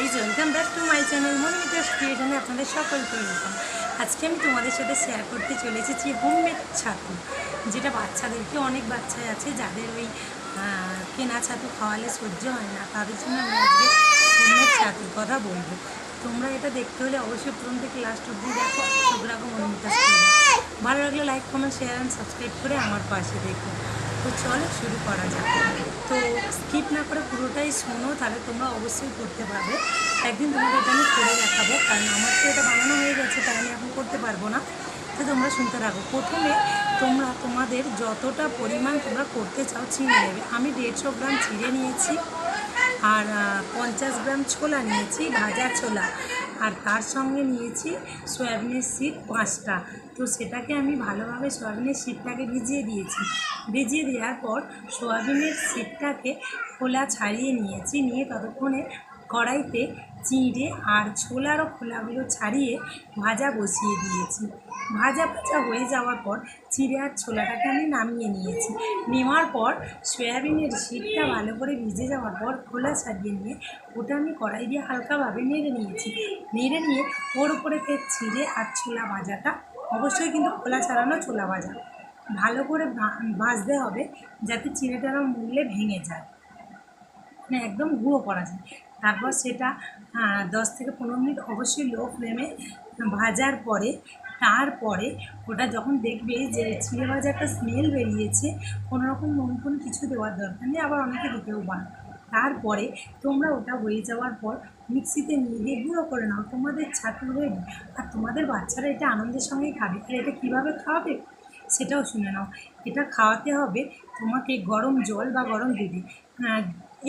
Guys welcome back to my channel Monomita's ক্রিয়েশনে আপনাদের সকলকে welcome আজকে আমি তোমাদের সাথে শেয়ার করতে চলে এসেছি হোমমেড ছাতু, যেটা বাচ্চাদেরকে অনেক বাচ্চাই আছে, যাদের ওই কেনা ছাতু খাওয়ালে সহ্য হয় না, তাদের জন্য আমি আজকে হোমমেড ছাতুর কথা বলব। তোমরা এটা দেখতে হলে অবশ্যই প্রথম থেকে লাস্ট অব্দি দেখো চোখ রাখো মনোমিতাস ভালো লাগলে like comment share and subscribe করে আমার পাশে দেখো। তো চলো শুরু করা যাক। তো স্কিপ না করে পুরোটাই শোনো, তাহলে তোমরা অবশ্যই করতে পারবে। একদিন তোমাদের এটা আমি করে দেখাবো, কারণ আমার তো এটা বানানো হয়ে গেছে, তাই আমি এখন করতে পারব না। তো তোমরা শুনতে রাখো প্রথমে তোমরা তোমাদের যতটা পরিমাণ তোমরা করতে চাও চিনে নেবে আমি দেড়শো গ্রাম চিড়ে নিয়েছি, আর পঞ্চাশ গ্রাম ছোলা নিয়েছি, ভাজা ছোলা। আর তার সঙ্গে নিয়েছি সয়াবিনের সিট পাঁচটা। তো সেটাকে আমি ভালোভাবে সয়াবিনের সিটটাকে ভিজিয়ে দিয়েছি। ভিজিয়ে দেওয়ার পর সয়াবিনের সিটটাকে খোলা ছাড়িয়ে নিয়েছি। নিয়ে ততক্ষণে কড়াইতে চিঁড়ে আর ছোলার ও খোলাগুলো ছাড়িয়ে ভাজা বসিয়ে দিয়েছি। ভাজা ভাজা হয়ে যাওয়ার পর চিড়ে আর ছোলাটাকে আমি নামিয়ে নিয়েছি। নেওয়ার পর সয়াবিনের শীতটা ভালো করে ভিজে যাওয়ার পর খোলা ছাড়িয়ে নিয়ে ওটা আমি কড়াই দিয়ে হালকাভাবে নেড়ে নিয়েছি। নেড়ে নিয়ে ওর উপরে ফের চিড়ে আর ছোলা ভাজাটা। অবশ্যই কিন্তু খোলা ছাড়ানো ছোলা ভাজা। ভালো করে ভাজতে হবে যাতে চিড়েটা মুড়লে ভেঙে যায়। মানে একদম গুঁড়ো করা যায়। তারপর সেটা দশ থেকে পনেরো মিনিট অবশ্যই লো ফ্লেমে ভাজার পরে, তারপরে ওটা যখন দেখবে যে চিড়ে ভাজা একটা স্মেল বেরিয়েছে, কোনো রকম নুন ফুন কিছু দেওয়ার দরকার নেই, আবার অনেকে দিতেও পারো। তারপরে তোমরা ওটা হয়ে যাওয়ার পর মিক্সিতে নিয়ে গুঁড়ো করে নাও। তোমাদের ছাতু রেডি আর তোমাদের বাচ্চারা এটা আনন্দের সঙ্গেই খাবে। আর এটা কীভাবে খাওয়াবে সেটাও শুনে নাও। এটা খাওয়াতে হবে তোমাকে গরম জল বা গরম দুধে।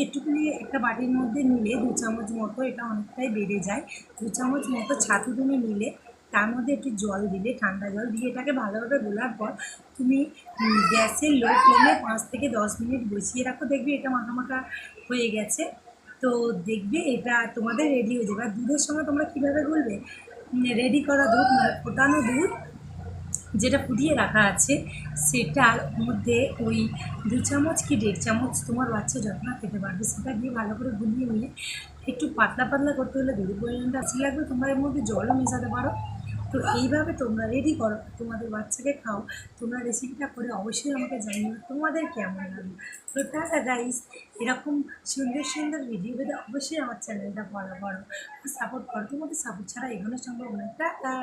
একটুখানি একটা বাটির মধ্যে নিলে দু চামচ মতো, এটা অনেকটাই বেড়ে যায়। দু চামচ মতো ছাতু তুমি নিলে, তার মধ্যে একটু জল দিলে, ঠান্ডা জল দিয়ে এটাকে ভালোভাবে গোলার পর তুমি গ্যাসের লো ফ্লেমে পাঁচ থেকে দশ মিনিট বসিয়ে রাখো। দেখবে এটা মাখা মাখা হয়ে গেছে। তো দেখবে এটা তোমাদের রেডি হয়ে যাবে। আর দুধের সময় তোমরা কীভাবে গুলবে রেডি করা দুধ মানে ফোটানো দুধ যেটা ফুটিয়ে রাখা আছে, সেটার মধ্যে ওই দু চামচ কি দেড় চামচ তোমার বাচ্চা যত্ন খেতে পারবে। সেটা দিয়ে ভালো করে গুলিয়ে নিয়ে একটু পাতলা পাতলা করতে হলে দুধের পরিমাণটা বেশি লাগবে তোমরা এর মধ্যে জলও মেশাতে পারো। তো এইভাবে তোমরা রেডি করো, তোমাদের বাচ্চাকে খাও। তোমরা রেসিপিটা করে অবশ্যই আমাকে জানিও, তোমাদের কেমন লাগবে তো টাটা গাইস এরকম সুন্দর সুন্দর ভিডিও পেতে অবশ্যই আমার চ্যানেলটা ফলো করো। সাপোর্ট করো, তোমাদের সাপোর্ট ছাড়া এগোনো সম্ভব নয়। টাটা!